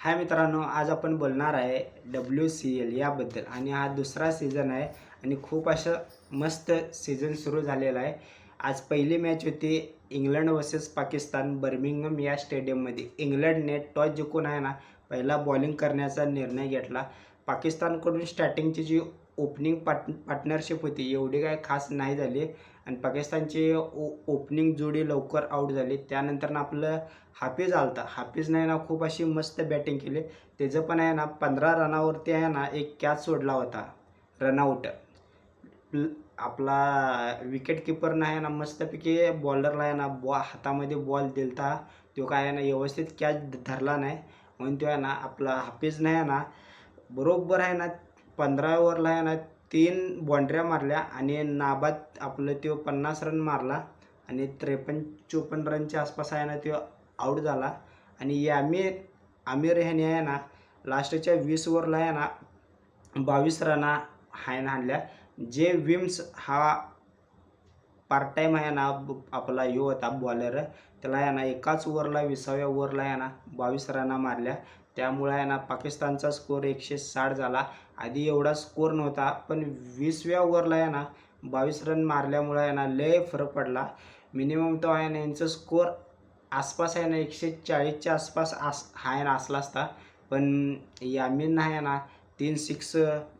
हाय मित्रांनो आज आपण बोलणार आहे डब्ल्यू सी एल याबद्दल. आणि हा दुसरा सीझन आहे आणि खूप असं मस्त सीझन सुरू झालेला आहे. आज पहिली मॅच होती इंग्लंड वर्सेस पाकिस्तान बर्मिंगम या स्टेडियममध्ये इंग्लंडने टॉस जिंकून आहे ना पहिला बॉलिंग करण्याचा निर्णय घेतला. पाकिस्तानकडून स्टार्टिंगची जी ओपनिंग पार्ट पार्टनरशिप होती. एवढी काय खास नाही झाली. आणि पाकिस्तानची ओ ओपनिंग जोडी लवकर आऊट झाली. त्यानंतर ना आपलं हाफिज आलता. नाही ना खूप अशी मस्त बॅटिंग केली. त्याचं पण आहे ना पंधरा रनावरती आहे ना एक कॅच सोडला होता. रनआउट आपला विकेट किपरनं आहे ना मस्तपैकी बॉलरला आहे ना बॉ हातामध्ये बॉल दिलता. तो काय आहे ना व्यवस्थित कॅच धरला नाही. म्हणून तो आहे ना आपला हाफिजने आहे ना बरोबर आहे ना पंधरा ओव्हरला आहे ना तीन बॉन्ड्र्या मारल्या आणि नाबाद आपलं तो पन्नास रन मारला आणि त्रेपन्न चोपन्न रनच्या आसपास आहे ना तो आऊट झाला. आणि यामीर आमिर ह्याने आहे ना लास्टच्या वीस ओव्हरला आहे ना बावीस रना हायन हाणल्या. जे विम्स हा पार्ट टाईम आहे ना आपला यो होता बॉलर त्याला आहे ना एकाच ओव्हरला विसाव्या ओव्हरला आहे ना बावीस रना मारल्या. त्यामुळे आहे ना पाकिस्तानचा स्कोअर एकशे साठ झाला. आधी एवढा स्कोर नव्हता पण वीसव्या ओव्हरला आहे ना बावीस रन मारल्यामुळे आहे ना लय फरक पडला. मिनिमम तो आहे ना यांचं स्कोर आसपास आहे ना एकशे चाळीसच्या आसपास आस आहे ना असला असता. पण यामीन आहे ना तीन सिक्स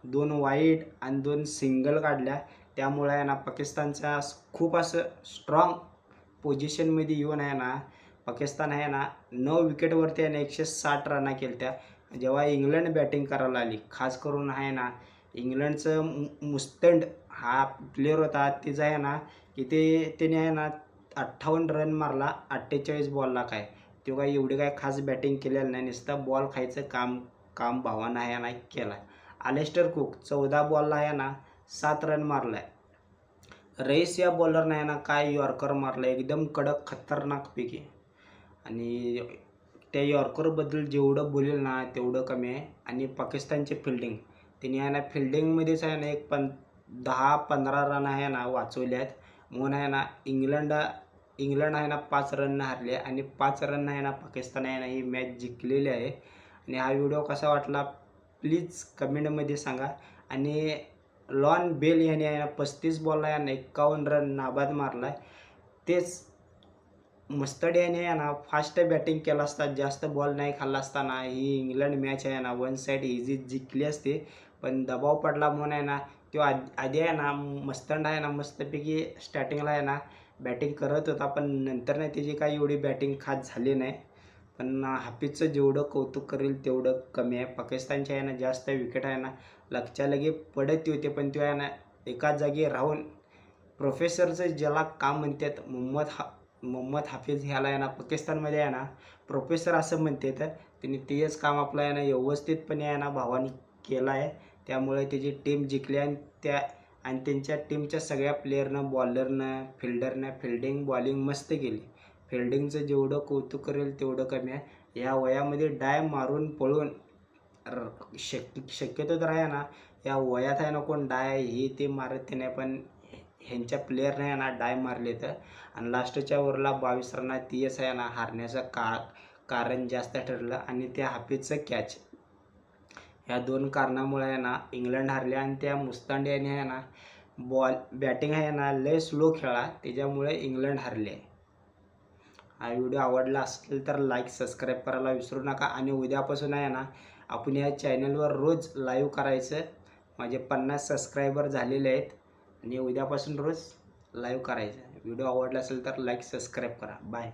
दोन वाईट आणि दोन सिंगल काढल्या. त्यामुळे आहे ना पाकिस्तानचा खूप असं स्ट्रॉंग पोझिशनमध्ये येऊन आहे ना पाकिस्तान आहे ना नऊ विकेटवरती आहे ना एकशे साठ रना केल्या त्या. जेव्हा इंग्लंड बॅटिंग करायला आली खास करून आहे ना इंग्लंडचं मु- मुस्तंड हा प्लेअर होता तिचा आहे ना की ते त्याने आहे ना अठ्ठावन्न रन मारला अठ्ठेचाळीस बॉलला काय. तो काय एवढी काय खास बॅटिंग केलेलं नाही नुसतं बॉल खायचं काम काम भावानं आहे ना केला. आलेस्टर कुक चौदा बॉलला आहे ना सात रन मारलाय. रईस या बॉलरनं आहे ना काय यॉर्कर मारला एकदम कडक खतरनाक पिकी. आणि त्या यॉर्करबद्दल जेवढं बोलेल ना तेवढं कमी आहे. आणि पाकिस्तानचे फिल्डिंग त्यांनी आहे ना फिल्डिंगमध्येच आहे ना एक पण दहा पंधरा रन आहे ना वाचवले आहेत म्हणून आहे ना इंग्लंड इंग्लंड आहे ना पाच रन हारले. आणि पाच रन आहे ना पाकिस्तान आहे ना ही मॅच जिंकलेली आहे. आणि हा व्हिडिओ कसा वाटला प्लीज कमेंटमध्ये सांगा. आणि लॉन बेल याने आहे ना पस्तीस बॉलला आहे ना एक्कावन्न रन नाबाद मारला आहे तेच मस्तड याने आहे ना. फास्ट बॅटिंग केला असता जास्त बॉल नाही खाल्ला असताना ही इंग्लंड मॅच आहे ना वन साईड इझी जिंकली असते. पण दबाव पडला म्हणून आहे ना तो आधी आधी आहे ना मस्तंड आहे ना मस्तपैकी स्टार्टिंगला आहे ना बॅटिंग करत होता. पण नंतर नाही त्याची काही एवढी बॅटिंग खास झाली नाही. पण हाफिजचं जेवढं कौतुक करेल तेवढं कमी आहे. पाकिस्तानच्या आहे ना जास्त विकेट आहे ना लगच्या लगे पडत होते. पण तो आहे ना एकाच जागी राहून प्रोफेसरचं ज्याला काम म्हणतात मोहम्मद हा मोहम्मद हाफिज ह्याला आहे ना पाकिस्तानमध्ये आहे ना प्रोफेसर असं म्हणते तर त्यांनी तेच काम आपलं आहे ना व्यवस्थितपणे आहे ना भावानी केलं आहे. त्यामुळे त्याची टीम जिंकली आणि त्या आणि त्यांच्या टीमच्या सगळ्या प्लेयरनं बॉलरनं फिल्डरनं फिल्डिंग बॉलिंग मस्त केली. फिल्डिंगचं जेवढं कौतुक करेल तेवढं कमी आहे. या वयामध्ये डाय मारून पळून र- शक्य शक्यतो तर आहे ना या वयात आहे ना कोण डाय हे ते मारत ते नाही पण ह्यांच्या प्लेयरने यांना डाय मारले तर. आणि लास्टच्या ओव्हरला बावीस रनात तीच आहे ना हारण्याचं का कारण जास्त ठरलं. आणि त्या हाफीजचं कॅच ह्या दोन कारणामुळे यांना ना इंग्लंड हारले आणि त्या मुस्तांड याने यांना ना बॉल बॅटिंग आहे ना लय स्लो खेळा त्याच्यामुळे इंग्लंड हरले. हा व्हिडिओ आवडला असेल तर लाईक सबस्क्राईब करायला विसरू नका. आणि उद्यापासून आहे ना आपण या चॅनलवर रोज लाईव्ह करायचं. माझे पन्नास सबस्क्रायबर झालेले आहेत. आणि उद्यापासून रोज लाईव्ह करायचं. व्हिडिओ आवडला असेल तर लाईक सबस्क्राईब करा. बाय